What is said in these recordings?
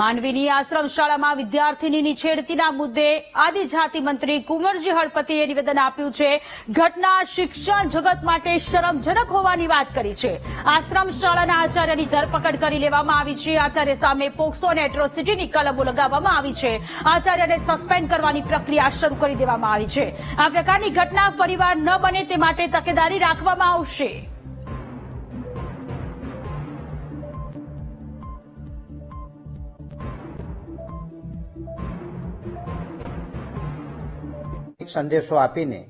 માંડવીની આશ્રમ શાળામાં વિદ્યાર્થીની છેડતીના મુદ્દે આદિજાતિ મંત્રી કુંવરજી હળપતિએ નિવેદન આપ્યું છે. ઘટના શિક્ષણ જગત માટે શરમજનક હોવાની વાત કરી છે. આશ્રમ શાળાના આચાર્યની ધરપકડ કરી લેવામાં આવી છે. આચાર્ય સામે પોક્સો અને એટ્રોસિટીની કલમો લગાવવામાં આવી છે. આચાર્યને સસ્પેન્ડ કરવાની પ્રક્રિયા શરૂ કરી દેવામાં આવી છે. આ પ્રકારની ઘટના ફરીવાર ન બને તે માટે તકેદારી રાખવામાં આવશે. સંદેશો આપીને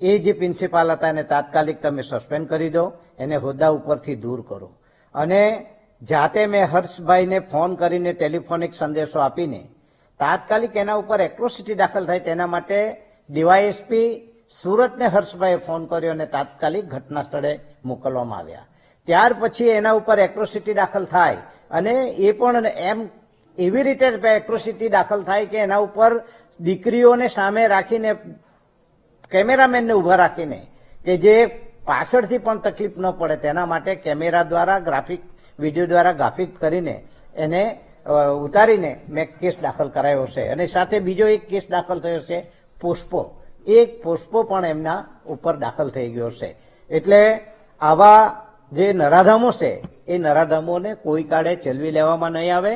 એ જે પ્રિન્સિપાલ હતા એને તાત્કાલિક તમે સસ્પેન્ડ કરી દો, એને હોદ્દા ઉપરથી દૂર કરો. અને જાતે મેં હર્ષભાઈને ફોન કરીને ટેલિફોનિક સંદેશો આપીને તાત્કાલિક એના ઉપર એટ્રોસિટી દાખલ થાય તેના માટે ડીવાયએસપી સુરતને હર્ષભાઈએ ફોન કર્યો અને તાત્કાલિક ઘટના સ્થળે મોકલવામાં આવ્યા. ત્યાર પછી એના ઉપર એટ્રોસિટી દાખલ થાય અને એ પણ એમ એવી રીતે એટ્રોસિટી દાખલ થાય કે એના ઉપર દીકરીઓને સામે રાખીને, કેમેરામેનને ઊભા રાખીને, કે જે પાછળથી પણ તકલીફ ન પડે તેના માટે કેમેરા દ્વારા ગ્રાફિક, વીડિયો દ્વારા ગ્રાફિક કરીને એને ઉતારીને મેં કેસ દાખલ કરાયો છે. અને સાથે બીજો એક કેસ દાખલ થયો છે પુષ્પો એક પુષ્પો પણ એમના ઉપર દાખલ થઈ ગયો છે. એટલે આવા જે નરાધમો છે, એ નરાધમોને કોઈ કાળે ચલવી લેવામાં નહીં આવે.